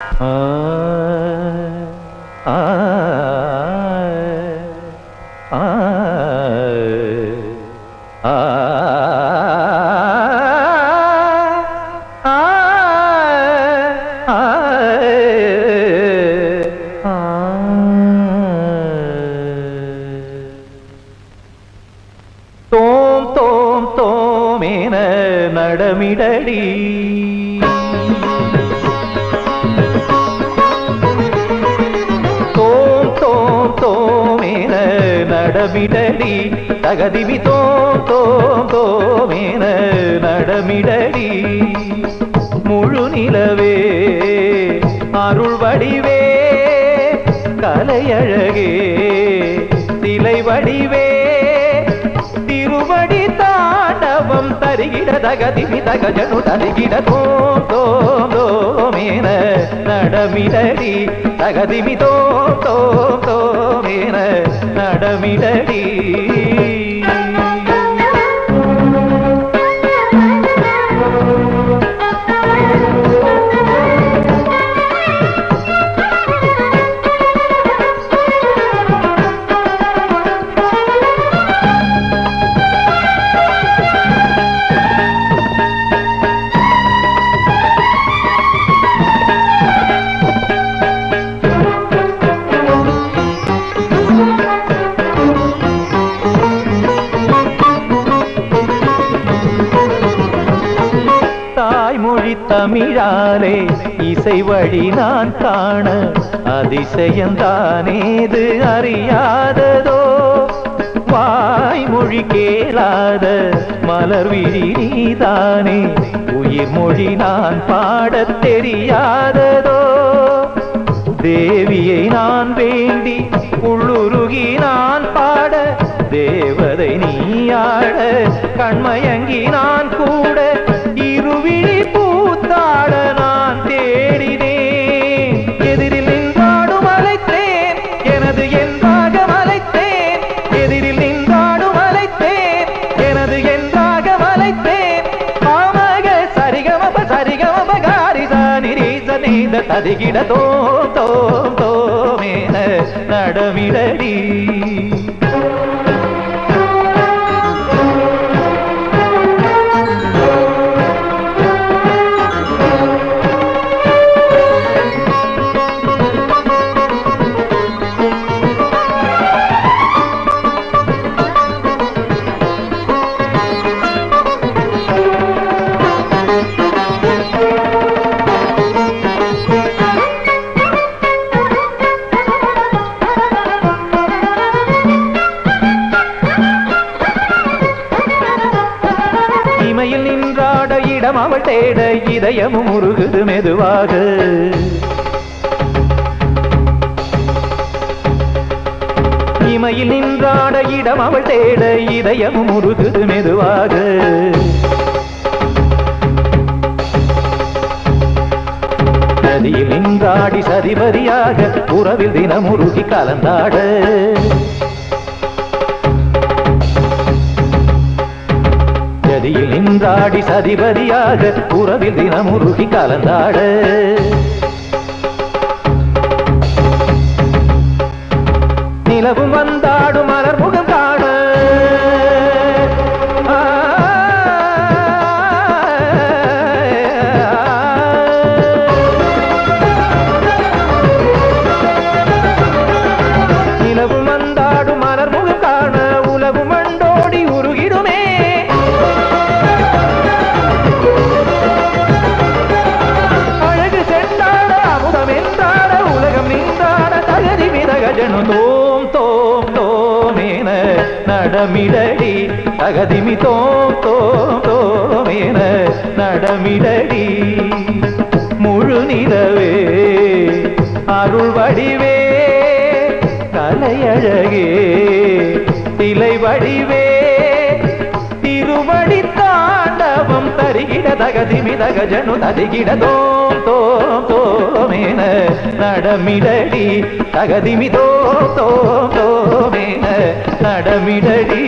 ஆ, தோம் தோம் தோமேன நடமிடடி. நடமிடடி தகதிவி தோம் தோம் தோமேன நடமிடடி. முழு நிலவே அருள் வடிவே கலையழகே சிலை வடிவே திருவடி தாண்டவம் தருகிட தகதிமி தகஜனு தருகிட தோம் தோம் தோமேன நடமிடடி தகதிமி தோம் தோம் மொழி தமிழாலே இசை வழி நான் காண அதிசயந்தானேது அறியாததோ? வாய்மொழி கேளாத மலர் விழி நீதானே உயிர் மொழி நான் பாடத் தெரியாததோ? தேவியை நான் வேண்டி உள்ளுருகி நான் பாட தேவதை நீயாட கண்மயங்கி நான் ததிகிட தோம் தோம் தோமேன நடமிடடி நின்றாட அவள் தேட இதயமும் உருகுது மெதுவாக. இமையில் நின்றாட இடம் அவள் தேட இதயமும் உருகுது மெதுவாக. நதியில் நின்றாடி சதிபதியாக உறவில் தினம் உருகி கலந்தாட. சதியில் நின்றாடி சதிபதியாக உறவில் தினமுருகி கலந்தாட. நிலவும் வந்தாடும் மிதகஜனு தோம் தோம் தோமேன நடமிடடி. தகதிமி தோம் தோம் தோமேன நடமிடடி. முழு நிலவே அருள் வடிவே கலையழகே திலை வடிவே திருவடி தாண்டவம் தருகிட தகதிமி தகஜனு தருகிட தோம் தோம் தோமேன நடமிடடி தகதிமி தோம் தோம் தோமேன நடமிடடி